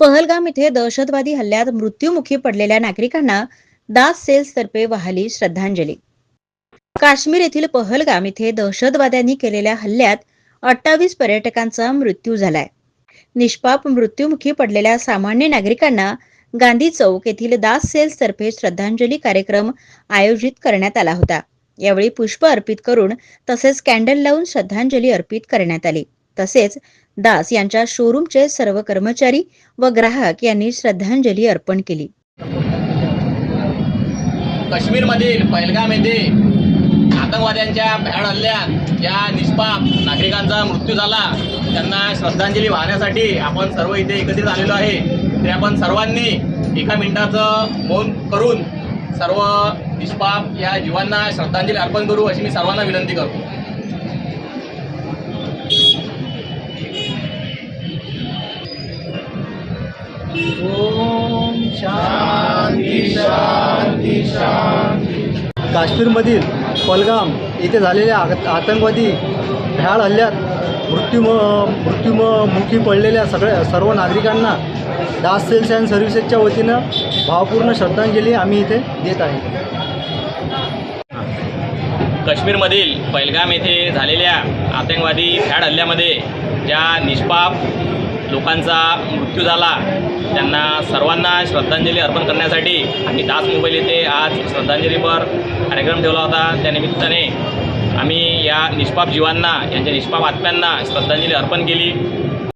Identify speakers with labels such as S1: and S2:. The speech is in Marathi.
S1: पहलगाम इथे दहशतवादी हल्ल्यात मृत्यूमुखी पडलेल्या नागरिकांना दास सेल्स तर्फे वाहली श्रद्धांजली. काश्मीर येथील पहलगाम इथे दहशतवाद्यांनी केलेल्या हल्ल्यात अठ्ठावीस पर्यटकांचा मृत्यू झालाय. निष्पाप मृत्यूमुखी पडलेल्या सामान्य नागरिकांना गांधी चौक येथील दास सेल्स तर्फे श्रद्धांजली कार्यक्रम आयोजित करण्यात आला होता. यावेळी पुष्प अर्पित करून तसेच कॅन्डल लावून श्रद्धांजली अर्पित करण्यात आली. तसेच दास यांच्या शोरूमचे सर्व कर्मचारी व ग्राहक यांनी श्रद्धांजली अर्पण केली.
S2: काश्मीरमधील पहलगाम येथे आतंकवाद्यांच्या भ्याड हल्ल्यात ज्या निष्पाप नागरिकांचा मृत्यू झाला त्यांना श्रद्धांजली वाहण्यासाठी आपण सर्व इथे एकत्रित आलेलो आहे. ते आपण सर्वांनी एका मिनिटाचं मौन करून सर्व निष्पाप या जीवांना श्रद्धांजली अर्पण करू अशी मी सर्वांना विनंती करतो.
S3: काश्मीरमधील पलगाम येथे झालेल्या आतंकवादी भ्याड हल्ल्यात मृत्यू मृत्यूमुखी पडलेल्या सगळ्या सर्व नागरिकांना दास सेल्स अँड सर्व्हिसेसच्या वतीनं भावपूर्ण श्रद्धांजली आम्ही इथे देत आहे.
S2: काश्मीरमधील पहलगाम येथे झालेल्या आतंकवादी भ्याड हल्ल्यामध्ये ज्या निष्पाप लोकांचा मृत्यू झाला त्यांना सर्वांना श्रद्धांजली अर्पण करण्यासाठी आम्ही दास मोबाईल येथे आज श्रद्धांजलीपर कार्यक्रम ठेवला होता. त्या निमित्ताने आम्ही या निष्पाप जीवांना यांच्या निष्पाप आत्म्यांना श्रद्धांजली अर्पण केली.